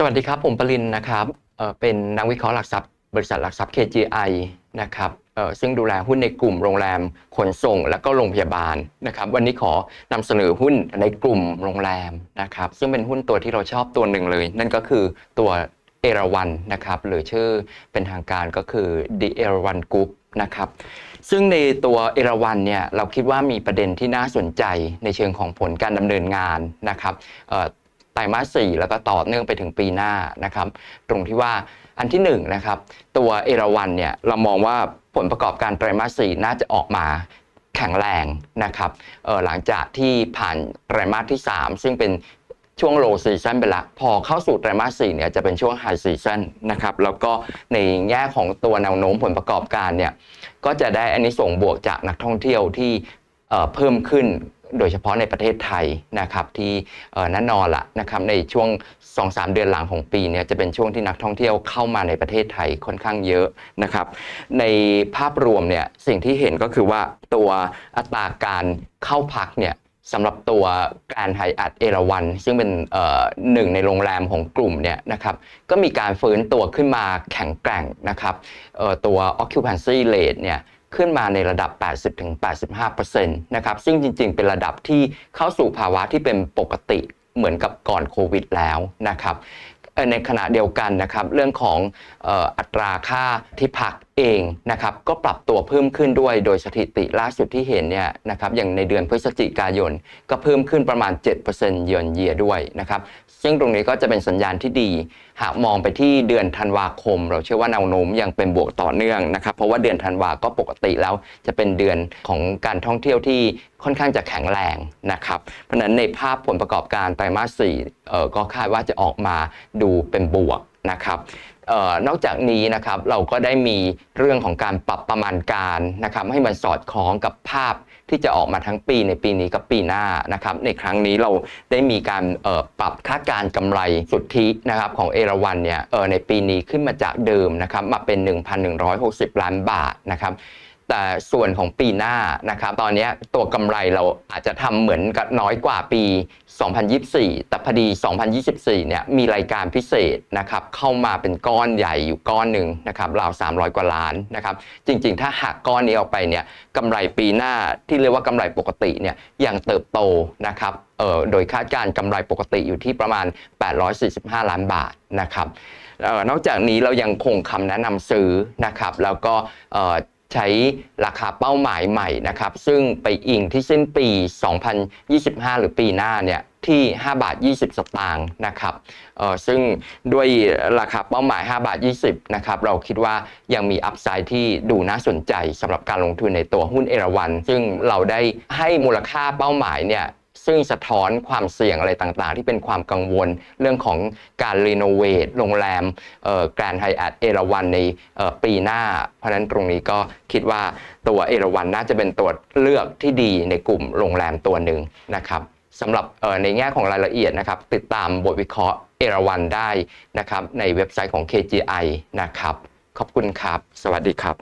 สวัสดีครับ ผมปรินนะครับเป็นนักวิเคราะห์หลักทรัพย์บริษัทหลักทรัพย์ KGI นะครับซึ่งดูแลหุ้นในกลุ่มโรงแรมขนส่ง และก็โรงพยาบาลนะครับ วันนี้ขอนำเสนอหุ้นในกลุ่มโรงแรมนะครับ ซึ่งเป็นหุ้นตัวที่เราชอบตัวหนึ่งเลย นั่นก็คือตัวเอราวันนะครับหรือชื่อเป็นทางการก็คือ The e r a w a n Group นะครับซึ่งในตัวเอราวันเนี่ยเราคิดว่ามีประเด็นที่น่าสนใจในเชิงของผลการดำเนินงานนะครับ ตรมาสสี่แล้วก็ต่อเนื่องไปถึงปีหน้านะครับ ตรงที่ว่าอันที่1นงนะครับตัวเอราวันเนี่ยเรามองว่าผลประกอบการไตรมาสสี่น่าจะออกมาแข็งแรงนะครับออหลังจากที่ผ่านไตรมาสที่ 3 ซึ่งเป็นช่วงโลซีซั o นไปละพอเข้าสู่ไตรมาสสี่เนี่ยจะเป็นช่วงไฮซีซั o นนะครับแล้วก็ในแง่ของตัวแนวโน้มผลประกอบการเนี่ยก็จะได้อันนี้ส่งบวกจากนักท่องเที่ยวที่เเพิ่มขึ้น โดยเฉพาะในประเทศไทยนะครับที่แน่นอนละนะครับในช่วง 2-3 เดือนหลังของปีเนี่ยจะเป็นช่วงที่นักท่องเที่ยวเข้ามาในประเทศไทยค่อนข้างเยอะนะครับ ในภาพรวมเนี่ยสิ่งที่เห็นก็คือว่าตัวอัตราการเข้าพักเนี่ยสำหรับตัวแกรนไฮอัดเอราวันซึ่งเป็นหนึ่งในโรงแรมของกลุ่มเนี่ยนะครับก็มีการฟื้นตัวขึ้นมาแข็งแกร่งนะครับตัว occupancy rate เนี่ย ขึ้นมาในระดับ 80-85%นะครับซึ่งจริง ๆ เป็นระดับที่เข้าสู่ภาวะที่เป็นปกติเหมือนกับก่อนโควิดแล้วนะครับในขณะเดียวกันนะครับเรื่องของอัตราค่าที่พัก เองนะครับก็ปรับตัวเพิ่มขึ้นด้วยโดยสถิติล่าสุดที่เห็นเนี่ยนะครับอย่างในเดือนพฤศจิกายน ก็เพิ่มขึ้นประมาณ 7%เยือนเยียด้วยนะครับซึ่งตรงนี้ก็จะเป็นสัญญาณที่ดี หากมองไปที่เดือนธันวาคม เราเชื่อว่าแนวโน้มยังเป็นบวกต่อเนื่องนะครับ เพราะว่าเดือนธันวาก็ปกติแล้วจะเป็นเดือนของการท่องเที่ยวที่ค่อนข้างจะแข็งแรงนะครับ เพราะฉะนั้นในภาพผลประกอบการไตรมาสสี่ก็คาดว่าจะออกมาดูเป็นบวก นะครับออนอกจากนี้นะครับเราก็ได้มีเรื่องของการปรับประมาณการนะครับให้มันสอดคล้องกับภาพที่จะออกมาทั้งปีในปีนี้กับปีหน้านะครับในครั้งนี้เราได้มีการออปรับค่าการณ์กำไรสุทธินะครับของเอราวันเนี่ยออในปีนี้ขึ้นมาจากเดิมนะครับมาเป็น 1,160 ล้านบาทนะครับ แต่ส่วนของปีหน้านะครับตอนนี้ตัวกำไรเราอาจจะทำเหมือนกับน้อยกว่าปี 2024 แต่พอดี 2024 เนี่ยมีรายการพิเศษนะครับเข้ามาเป็นก้อนใหญ่อยู่ก้อนหนึ่งนะครับราว 300 กว่าล้านนะครับจริงๆ ถ้าหักก้อนนี้ออกไปเนี่ยกำไรปีหน้าที่เรียกว่ากำไรปกติเนี่ยยังเติบโตนะครับเอ่อโดยคาดการณ์กำไรปกติอยู่ที่ประมาณ 845 ล้านบาทนะครับออนอกจากนี้เรายังคงคำแนะนำซื้อนะครับแล้วก็เออ ใช้ราคาเป้าหมายใหม่นะครับ ซึ่งไปอิงที่สิ้นปี 2025 หรือปีหน้าเนี่ยที่ 5 บาท 20 สตางค์นะครับเอ่อซึ่งด้วยราคาเป้าหมาย 5 บาท 20 นะครับ เราคิดว่ายังมีอัพไซด์ที่ดูน่าสนใจสำหรับการลงทุนในตัวหุ้นเอราวัน ซึ่งเราได้ให้มูลค่าเป้าหมายเนี่ย ซึ่งสะท้อนความเสี่ยงอะไรต่างๆ ที่เป็นความกังวลเรื่องของการรีโนเวทโรงแรมแกรนด์ไฮแอดเอราวันในปีหน้า เพราะนั้นตรงนี้ก็คิดว่าตัวเอราวันน่าจะเป็นตัวเลือกที่ดีในกลุ่มโรงแรมตัวหนึ่งนะครับสำหรับในแง่ของรายละเอียดนะครับ ติดตามบทวิเคราะห์เอราวันได้นะครับในเว็บไซต์ของ KGI นะครับ ขอบคุณครับ สวัสดีครับ